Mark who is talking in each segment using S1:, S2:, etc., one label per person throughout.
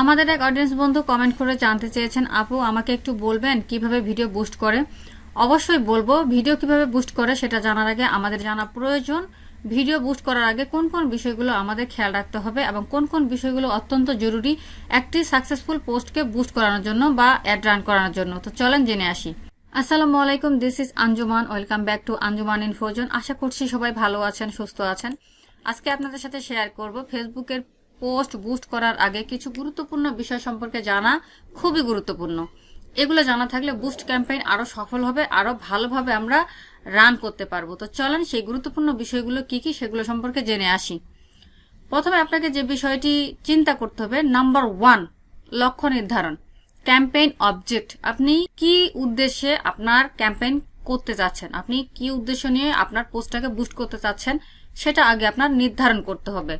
S1: আমাদের এক অডিয়েন্স বন্ধু কমেন্ট করে জানতে চেয়েছেন, আপু, আমাকে একটু বলবেন কীভাবে ভিডিও বুস্ট করে? অবশ্যই বলব ভিডিও কীভাবে বুস্ট করে সেটা জানার আগে আমাদের জানা প্রয়োজন। ভিডিও বুস্ট করার আগে কোন কোন বিষয়গুলো আমাদের খেয়াল রাখতে হবে এবং কোন কোন বিষয়গুলো অত্যন্ত জরুরি একটি সাকসেসফুল পোস্টকে বুস্ট করানোর জন্য বা অ্যাড রান করানোর জন্য। তো চলেন জেনে আসি। আসসালামু আলাইকুম this is Anjuman welcome back to Anjuman Infozone আশা করছি সবাই ভালো আছেন, সুস্থ আছেন। আজকে আপনাদের সাথে শেয়ার করব ফেসবুকের পোস্ট বুস্ট করার আগে কিছু গুরুত্বপূর্ণ বিষয় সম্পর্কে জানা খুবই গুরুত্বপূর্ণ। এগুলো জানা থাকলে বুস্ট ক্যাম্পেইন আরও সফল হবে, আরও ভালোভাবে আমরা রান করতে পারব। তো চলেন সেই গুরুত্বপূর্ণ বিষয়গুলো কি কি সেগুলো সম্পর্কে জেনে আসি। প্রথমে আপনাকে যে বিষয়টি চিন্তা করতে হবে, নাম্বার ওয়ান, লক্ষ্য নির্ধারণ। ক্যাম্পেইন অবজেক্ট, আপনি কি উদ্দেশ্যে আপনার ক্যাম্পেইন করতে চাচ্ছেন আপনি কি উদ্দেশ্য নিয়ে আপনার পোস্টটাকে বুস্ট করতে চাচ্ছেন? সেটা আগে আপনার নির্ধারণ করতে হবে।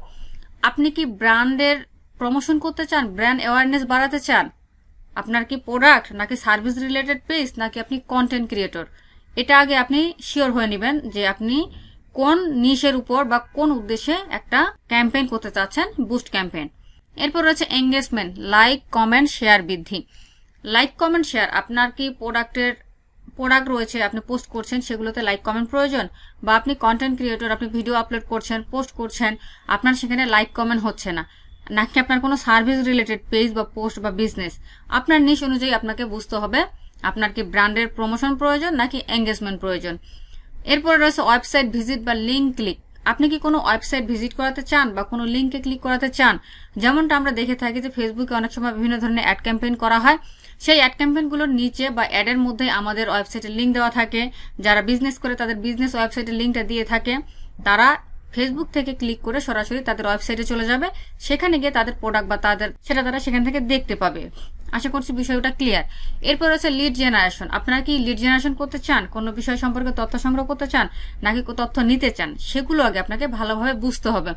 S1: আপনি কি ব্র্যান্ডের প্রমোশন করতে চান? ব্র্যান্ড অ্যাওয়ারনেস বাড়াতে চান? আপনার কি প্রোডাক্ট নাকি সার্ভিস রিলেটেড পেজ নাকি আপনি কন্টেন্ট ক্রিয়েটর এটা আগে আপনি শিওর হয়ে নেবেন যে আপনি কোন নিশের উপর বা কোন উদ্দেশ্যে একটা ক্যাম্পেইন করতে চাচ্ছেন বুস্ট ক্যাম্পেইন এরপর রয়েছে এঙ্গেজমেন্ট লাইক কমেন্ট শেয়ার বৃদ্ধি। লাইক কমেন্ট শেয়ার আপনার কি প্রোডাক্টের প্রোডাক্ট রয়েছে, আপনি পোস্ট করছেন, সেগুলোতে লাইক, কমেন্ট প্রয়োজন, বা আপনি কন্টেন্ট ক্রিয়েটর আপনি ভিডিও আপলোড করছেন পোস্ট করছেন, আপনার সেখানে লাইক কমেন্ট হচ্ছে না। নাকি আপনার কোনো সার্ভিস রিলেটেড পেজ বা পোস্ট বা বিজনেস আপনার নিশ অনুযায়ী আপনাকে বুঝতে হবে, আপনার কি ব্র্যান্ডের প্রমোশন প্রয়োজন, নাকি এঙ্গেজমেন্ট প্রয়োজন। এরপরে রয়েছে ওয়েবসাইট ভিজিট বা লিঙ্ক ক্লিক আপনি কি কোনো ওয়েবসাইট ভিজিট করাতে চান, বা কোনো লিঙ্কে ক্লিক করাতে চান? যেমনটা আমরা দেখে থাকি যে ফেসবুকে অনেক সময় বিভিন্ন ধরনের অ্যাড ক্যাম্পেইন করা হয়। সেই অ্যাড ক্যাম্পেইনগুলোর নিচে বা অ্যাডের মধ্যে আমাদের ওয়েবসাইটের লিঙ্ক দেওয়া থাকে। যারা বিজনেস করে তাদের বিজনেস ওয়েবসাইটের লিঙ্কটা দিয়ে থাকে। তারা ফেসবুক থেকে ক্লিক করে সরাসরি তাদের ওয়েবসাইটে চলে যাবে। সেখানে গিয়ে তাদের প্রোডাক্ট বা তাদের, সেটা তারা সেখান থেকে দেখতে পাবে। আশা করছি বিষয়টা ক্লিয়ার এরপর হচ্ছে লিড জেনারেশন আপনারা কি লিড জেনারেশন করতে চান? কোনো বিষয় সম্পর্কে তথ্য সংগ্রহ করতে চান? নাকি তথ্য নিতে চান? সেগুলো আগে আপনাকে ভালোভাবে বুঝতে হবে।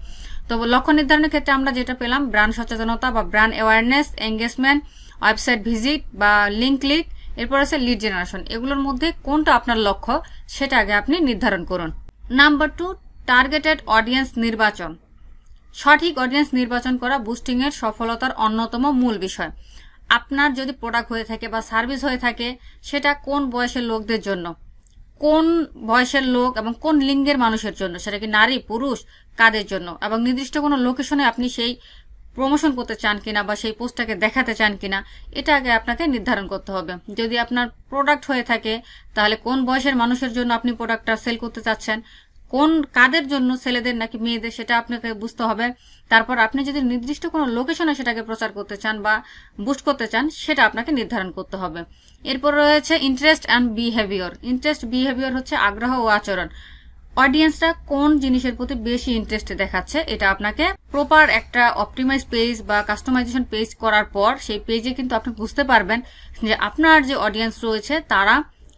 S1: তো লক্ষ্য নির্ধারণের ক্ষেত্রে আমরা যেটা পেলাম ব্র্যান্ড সচেতনতা বা brand awareness engagement website visit বা লিঙ্ক ক্লিক, এরপর আছে লিড জেনারেশন এগুলোর মধ্যে কোনটা আপনার লক্ষ্য, সেটা আগে আপনি নির্ধারণ করুন। নাম্বার টু টার্গেটেড অডিয়েন্স নির্বাচন। সঠিক অডিয়েন্স নির্বাচন করা বুস্টিংয়ের সফলতার অন্যতম মূল বিষয়। আপনার যদি প্রোডাক্ট হয়ে থাকে বা সার্ভিস হয়ে থাকে, সেটা কোন বয়সের লোকদের জন্য? কোন বয়সের লোক এবং কোন লিঙ্গের মানুষের জন্য? সেটা কি নারী, পুরুষ, কাদের জন্য? এবং নির্দিষ্ট কোনো লোকেশনে আপনি সেই প্রমোশন করতে চান কিনা বা সেই পোস্টটাকে দেখাতে চান কিনা, এটা আগে আপনাকে নির্ধারণ করতে হবে। যদি আপনার প্রোডাক্ট হয়ে থাকে, তাহলে কোন বয়সের মানুষের জন্য আপনি প্রোডাক্টটা সেল করতে চাচ্ছেন, কোন কাদের জন্য ছেলেদের নাকি মেয়েদের, সেটা আপনাকে বুঝতে হবে। তারপর আপনি যদি নির্দিষ্ট কোনো লোকেশনে সেটাকে প্রচার করতে চান বা বুস্ট করতে চান, সেটা আপনাকে নির্ধারণ করতে হবে। এরপর রয়েছে interest and behaviour interest behaviour হচ্ছে আগ্রহ ও আচরণ। অডিয়েন্সরা কোন জিনিসের প্রতি বেশি ইন্টারেস্ট দেখাচ্ছে, এটা আপনাকে প্রপার একটা অপটিমাইজ পেজ বা কাস্টমাইজেশন পেজ করার পর সেই পেজে কিন্তু আপনি বুঝতে পারবেন যে আপনার যে অডিয়েন্স রয়েছে, তারা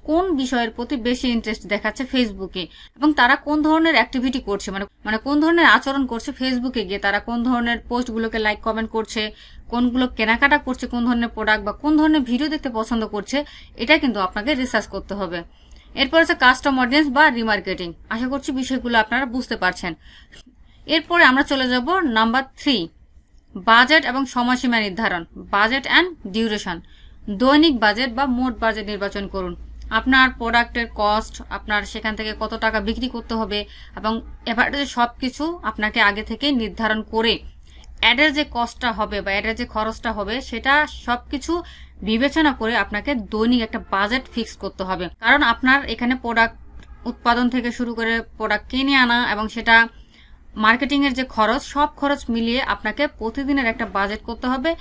S1: কোন বিষয়ের প্রতি বেশি ইন্টারেস্ট দেখাচ্ছে ফেসবুকে এবং তারা কোন ধরনের অ্যাক্টিভিটি করছে মানে মানে কোন ধরনের আচরণ করছে ফেসবুকে গিয়ে, তারা কোন ধরনের পোস্টগুলোকে লাইক কমেন্ট করছে, কোনগুলো কেনাকাটা করছে, কোন ধরনের প্রোডাক্ট বা কোন ধরনের ভিডিও দেখতে পছন্দ করছে, এটা কিন্তু আপনাকে রিসার্চ করতে হবে। এরপর হচ্ছে কাস্টম অডিয়েন্স বা রিমার্কেটিং আশা করছি বিষয়গুলো আপনারা বুঝতে পারছেন। এরপরে আমরা চলে যাব নাম্বার থ্রি বাজেট এবং সময়সীমা নির্ধারণ বাজেট অ্যান্ড ডিউরেশন দৈনিক বাজেট বা মোট বাজেট নির্বাচন করুন। আপনার প্রোডাক্টের কস্ট আপনার সেখান থেকে কত টাকা বিক্রি করতে হবে এবং এবারে সব কিছু আপনাকে আগে থেকে নির্ধারণ করে অ্যাডের যে কস্টটা হবে বা অ্যাডের যে খরচটা হবে, সেটা সব কিছু বিবেচনা করে আপনাকে দৈনিক একটা বাজেট ফিক্স করতে হবে। কারণ আপনার এখানে প্রোডাক্ট উৎপাদন থেকে শুরু করে প্রোডাক্ট কিনে আনা এবং সেটা মার্কেটিংয়ের যে খরচ, সব খরচ মিলিয়ে আপনাকে প্রতিদিনের একটা বাজেট করতে হবে।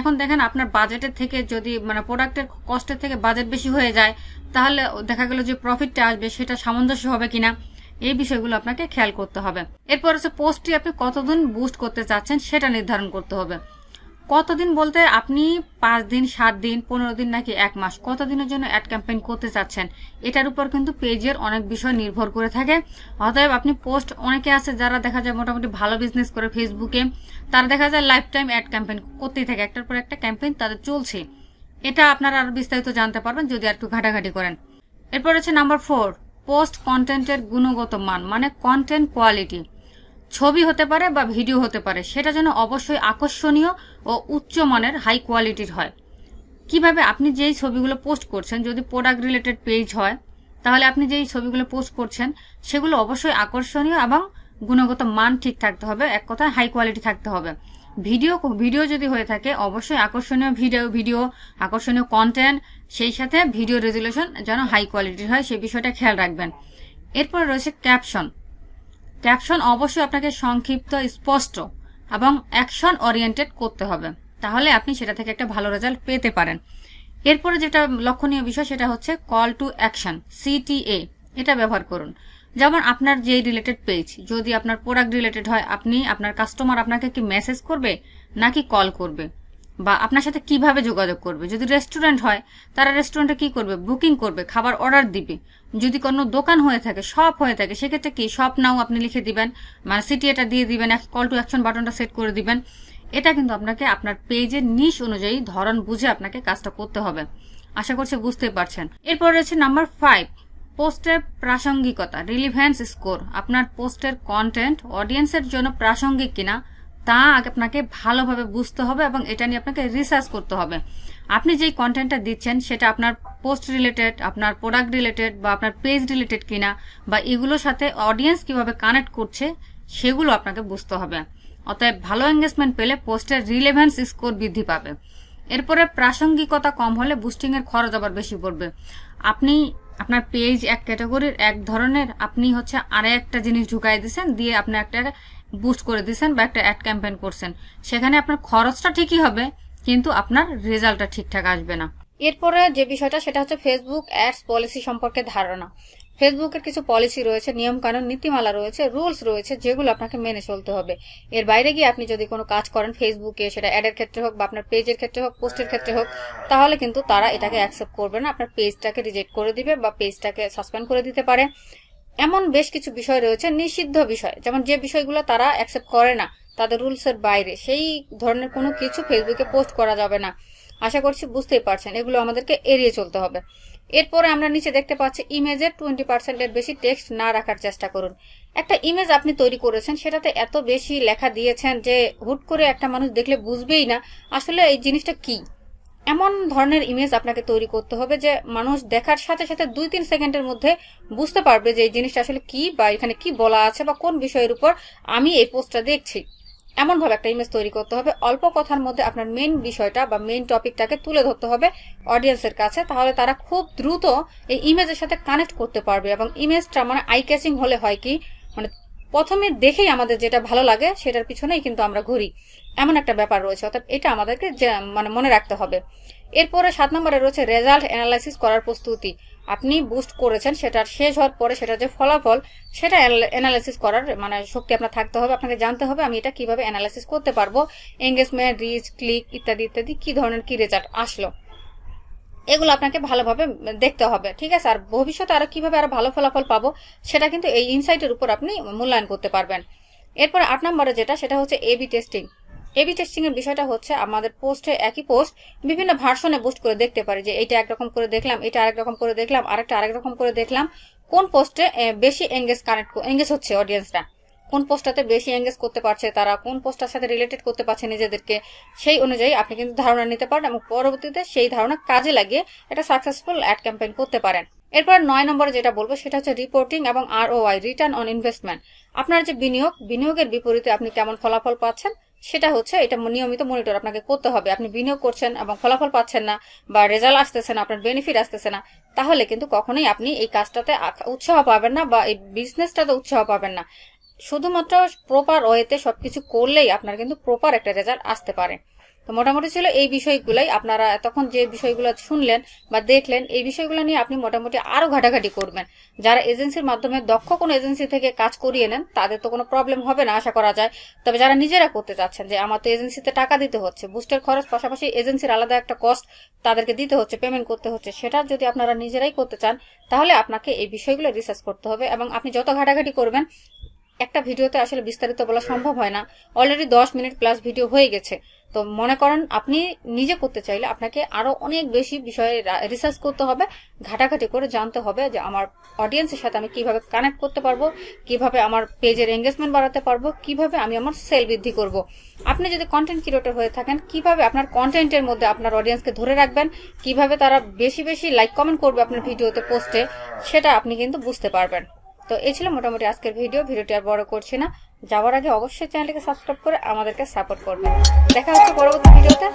S1: এখন দেখেন আপনার বাজেটের থেকে যদি মানে প্রোডাক্টের কস্টের থেকে বাজেট বেশি হয়ে যায়, তাহলে দেখা গেল যে প্রফিটটা আসবে, সেটা সামঞ্জস্য হবে কিনা। এই বিষয়গুলো আপনাকে খেয়াল করতে হবে। এরপর হচ্ছে পোস্টটি আপনি কতদিন বুস্ট করতে চাচ্ছেন সেটা নির্ধারণ করতে হবে। কতদিন বলতে আপনি পাঁচ দিন, সাত দিন, পনেরো দিন নাকি এক মাস কতদিনের জন্য অ্যাড ক্যাম্পেইন করতে চাচ্ছেন এটার উপর কিন্তু পেজের অনেক বিষয় নির্ভর করে থাকে। অতএব আপনি পোস্ট অনেকে আছে যারা দেখা যায় মোটামুটি ভালো বিজনেস করে ফেসবুকে তারা দেখা যায় লাইফ টাইম অ্যাড ক্যাম্পেইন করতেই থাকে। একটার পর একটা ক্যাম্পেইন তাদের চলছে। এটা আপনারা আরও বিস্তারিত জানতে পারবেন যদি আর একটু ঘাটাঘাটি করেন। এরপর হচ্ছে নাম্বার ফোর পোস্ট কন্টেন্টের গুণগত মান মানে কন্টেন্ট কোয়ালিটি ছবি হতে পারে বা ভিডিও হতে পারে, সেটা যেন অবশ্যই আকর্ষণীয় ও উচ্চমানের হাই কোয়ালিটির হয়। কীভাবে আপনি যেই ছবিগুলো পোস্ট করছেন, যদি প্রোডাক্ট রিলেটেড পেজ হয়, তাহলে আপনি যেই ছবিগুলো পোস্ট করছেন, সেগুলো অবশ্যই আকর্ষণীয় এবং গুণগত মান ঠিক থাকতে হবে, এক কথায় হাই কোয়ালিটি থাকতে হবে। ভিডিও ভিডিও যদি হয়ে থাকে, অবশ্যই আকর্ষণীয় ভিডিও ভিডিও আকর্ষণীয় কন্টেন্ট সেই সাথে ভিডিও রেজুলেশন যেন হাই কোয়ালিটির হয় সেই বিষয়টা খেয়াল রাখবেন। এরপর রয়েছে ক্যাপশন ক্যাপশন অবশ্যই আপনাকে সংক্ষিপ্ত, স্পষ্ট এবং অ্যাকশন ওরিয়েন্টেড করতে হবে। তাহলে আপনি সেটা থেকে একটা ভালো রেজাল্ট পেতে পারেন। এরপরে যেটা লক্ষণীয় বিষয়, সেটা হচ্ছে কল টু অ্যাকশন সিটিএ এটা ব্যবহার করুন। যেমন আপনার যে রিলেটেড পেজ যদি আপনার প্রোডাক্ট রিলেটেড হয়, আপনি, আপনার কাস্টমার আপনাকে কি মেসেজ করবে নাকি কল করবে? বা আপনার সাথে কীভাবে যোগাযোগ করবে? যদি রেস্টুরেন্ট হয়, তারা রেস্টুরেন্টে কি করবে? বুকিং করবে, খাবার অর্ডার দিবে। যদি কোনো দোকান হয়ে থাকে শপ হয়ে থাকে, সেক্ষেত্রে কি? শপ নাও আপনি লিখে দিবেন মানে সিটি এটা দিয়ে দিবেন কল টু অ্যাকশন বাটনটা সেট করে দিবেন। এটা কিন্তু আপনাকে আপনার পেজের নিশ অনুযায়ী ধরন বুঝে আপনাকে কাজটা করতে হবে। আশা করছি বুঝতেই পারছেন। এরপর রয়েছে নাম্বার ফাইভ পোস্টের প্রাসঙ্গিকতা রিলিভেন্স স্কোর আপনার পোস্টের কন্টেন্ট অডিয়েন্সের জন্য প্রাসঙ্গিক কিনা তা আপনাকে ভালোভাবে বুঝতে হবে এবং এটা নিয়ে আপনাকে রিসার্চ করতে হবে। আপনি যেই কন্টেন্টটা দিচ্ছেন, সেটা আপনার পোস্ট রিলেটেড আপনার প্রোডাক্ট রিলেটেড বা আপনার পেজ রিলেটেড কিনা বা এগুলোর সাথে অডিয়েন্স কীভাবে কানেক্ট করছে, সেগুলো আপনাকে বুঝতে হবে। অতএব ভালো এঙ্গেজমেন্ট পেলে পোস্টের রিলেভেন্স স্কোর বৃদ্ধি পাবে। এরপরে প্রাসঙ্গিকতা কম হলে বুস্টিংয়ের খরচ আবার বেশি পড়বে। আপনি আপনার পেজ এক ক্যাটাগরির এক ধরনের, আপনি হচ্ছে আরে একটা জিনিস ঢুকাই দিয়েছেন, দিয়ে আপনি একটা বুস্ট করে দিয়েছেন বা একটা অ্যাড ক্যাম্পেন করছেন। সেখানে আপনার খরচটা ঠিকই হবে, কিন্তু আপনার রেজাল্টটা ঠিকঠাক আসবে না। এরপরে যে বিষয়টা, সেটা হচ্ছে ফেসবুক অ্যাডস পলিসি সম্পর্কে ধারণা। ফেসবুকের কিছু পলিসি রয়েছে নিয়ম কানুন নীতিমালা রয়েছে রুলস রয়েছে, যেগুলো আপনাকে মেনে চলতে হবে। এর বাইরে গিয়ে আপনি যদি কোনো কাজ করেন ফেসবুকে সেটা অ্যাডের ক্ষেত্রে হোক বা আপনার পেজের ক্ষেত্রে হোক পোস্টের ক্ষেত্রে হোক, তাহলে কিন্তু তারা এটাকে অ্যাকসেপ্ট করবে না। আপনার পেজটাকে রিজেক্ট করে দিবে বা পেজটাকে সাসপেন্ড করে দিতে পারে। এমন বেশ কিছু বিষয় রয়েছে, নিষিদ্ধ বিষয়। যেমন যে বিষয়গুলো তারা অ্যাকসেপ্ট করে না, তাদের রুলসের বাইরে। সেই ধরনের কোনো কিছু ফেসবুকে পোস্ট করা যাবে না। আশা করছি বুঝতেই পারছেন, এগুলো আমাদেরকে এড়িয়ে চলতে হবে। এরপরে আমরা নিচে দেখতে পাচ্ছি ইমেজের টোয়েন্টি পার্সেন্টের বেশি টেক্সট না রাখার চেষ্টা করুন। একটা ইমেজ আপনি তৈরি করেছেন, সেটাতে এত বেশি লেখা দিয়েছেন যে হুট করে একটা মানুষ দেখলে বুঝবেই না, আসলে এই জিনিসটা কি? এমন ধরনের ইমেজ আপনাকে তৈরি করতে হবে যে মানুষ দেখার সাথে সাথে দুই তিন সেকেন্ডের মধ্যে বুঝতে পারবে যে এই জিনিসটা আসলে কি বা এখানে কি বলা আছে বা কোন বিষয়ের উপর আমি এই পোস্টটা দেখছি। এমনভাবে একটা ইমেজ তৈরি করতে হবে। অল্প কথার মধ্যে আপনার মেন বিষয়টা বা মেন টপিকটাকে তুলে ধরতে হবে অডিয়েন্সের কাছে, তাহলে তারা খুব দ্রুত এই ইমেজের সাথে কানেক্ট করতে পারবে এবং ইমেজটা মানে আই ক্যাচিং হলে হয় কি? মানে প্রথমে দেখেই আমাদের যেটা ভালো লাগে সেটার পিছনেই কিন্তু আমরা ঘুরি। এমন একটা ব্যাপার রয়েছে, অর্থাৎ এটা আমাদেরকে মানে মনে রাখতে হবে। এরপরে সাত নম্বরে রয়েছে রেজাল্ট অ্যানালাইসিস করার প্রস্তুতি। আপনি বুস্ট করেছেন সেটার শেষ হওয়ার পরে সেটা যে ফলাফল, সেটা অ্যানালাইসিস করার মানে শক্তি আপনার থাকতে হবে, আপনাকে জানতে হবে আমি এটা কীভাবে অ্যানালাইসিস করতে পারব এঙ্গেজমেন্ট রিচ ক্লিক ইত্যাদি ইত্যাদি কি ধরনের কি রেজাল্ট আসলো। এগুলো আপনাকে ভালোভাবে দেখতে হবে, ঠিক আছে? আর ভবিষ্যতে আরও কীভাবে আরও ভালো ফলাফল পাবো, সেটা কিন্তু এই ইনসাইটের উপর আপনি মূল্যায়ন করতে পারবেন। এরপরে আট নম্বরে যেটা, সেটা হচ্ছে এবি টেস্টিং এবি টেস্টিং এর বিষয়টা হচ্ছে আমাদের পোস্টে একই পোস্ট বিভিন্ন ভার্সনে বুস্ট করে দেখতে পারি যে এটা একরকম করে দেখলাম, এটা আরেক রকম করে দেখলাম, আরেকটা আরেক রকম করে দেখলাম। কোন পোস্টে বেশি এঙ্গেজ কানেক্ট এঙ্গেজ হচ্ছে অডিয়েন্সটা কোন পোস্টটাতে বেশি এঙ্গেজ করতে পারছে তারা, কোন পোস্টটার সাথে রিলেটেড করতে পারছে নিজেদেরকে, সেই অনুযায়ী আপনি কিন্তু ধারণা নিতে পারেন এবং পরবর্তীতে সেই ধারণা কাজে লাগিয়ে একটা সাকসেসফুল অ্যাড ক্যাম্পেইন করতে পারেন। এরপর নয় নম্বরে যেটা বলব সেটা হচ্ছে রিপোর্টিং এবং ROI return on investment আপনার যে বিনিয়োগ, বিনিয়োগের বিপরীতে আপনি কেমন ফলাফল পাচ্ছেন সেটা হচ্ছে এটা নিয়মিত মনিটর আপনাকে করতে হবে। আপনি বিনিয়োগ করছেন এবং ফলাফল পাচ্ছেন না বা রেজাল্ট আসতেছে না, আপনার বেনিফিট আসতেছে না, তাহলে কিন্তু কখনোই আপনি এই কাজটাতে উৎসাহ পাবেন না বা এই বিজনেসটাতে উৎসাহ পাবেন না। শুধুমাত্র প্রপার ওয়েতে সবকিছু করলেই আপনার কিন্তু প্রপার একটা রেজাল্ট আসতে পারে। তো মোটামুটি ছিল এই বিষয়গুলোই। আপনারা তখন যে বিষয়গুলো শুনলেন বা দেখলেন, এই বিষয়গুলো নিয়ে আপনি মোটামুটি আরও ঘাটাঘাটি করবেন। যারা এজেন্সির মাধ্যমে দক্ষ কোনো এজেন্সি থেকে কাজ করিয়ে নেন, তাদের তো কোনো প্রবলেম হবে না, আশা করা যায়। তবে যারা নিজেরা করতে চাচ্ছেন যে, আমার তো এজেন্সিতে টাকা দিতে হচ্ছে বুস্টের খরচ পাশাপাশি এজেন্সির আলাদা একটা কস্ট তাদেরকে দিতে হচ্ছে পেমেন্ট করতে হচ্ছে, সেটা যদি আপনারা নিজেরাই করতে চান, তাহলে আপনাকে এই বিষয়গুলো রিসার্চ করতে হবে এবং আপনি যত ঘাটাঘাটি করবেন একটা ভিডিওতে আসলে বিস্তারিত বলা সম্ভব হয় না। অলরেডি দশ মিনিট প্লাস ভিডিও হয়ে গেছে। তো মনে করেন, আপনি নিজে করতে চাইলে আপনাকে আরও অনেক বেশি বিষয়ে রিসার্চ করতে হবে, ঘাটাঘাটি করে জানতে হবে যে আমার অডিয়েন্সের সাথে আমি কীভাবে কানেক্ট করতে পারব, কীভাবে আমার পেজের এঙ্গেজমেন্ট বাড়াতে পারব, কীভাবে আমি আমার সেল বৃদ্ধি করব। আপনি যদি কন্টেন্ট ক্রিয়েটর হয়ে থাকেন, কীভাবে আপনার কন্টেন্টের মধ্যে আপনার অডিয়েন্সকে ধরে রাখবেন, কীভাবে তারা বেশি বেশি লাইক কমেন্ট করবে আপনার ভিডিওতে পোস্টে সেটা আপনি কিন্তু বুঝতে পারবেন। তো এই ছিল মোটামুটি আজকের ভিডিও। ভিডিওটি আর বড় করছি না। যাওয়ার আগে অবশ্যই চ্যানেলকে সাবস্ক্রাইব করে আমাদেরকে সাপোর্ট করবে দেখা হচ্ছে পরবর্তী ভিডিওতে।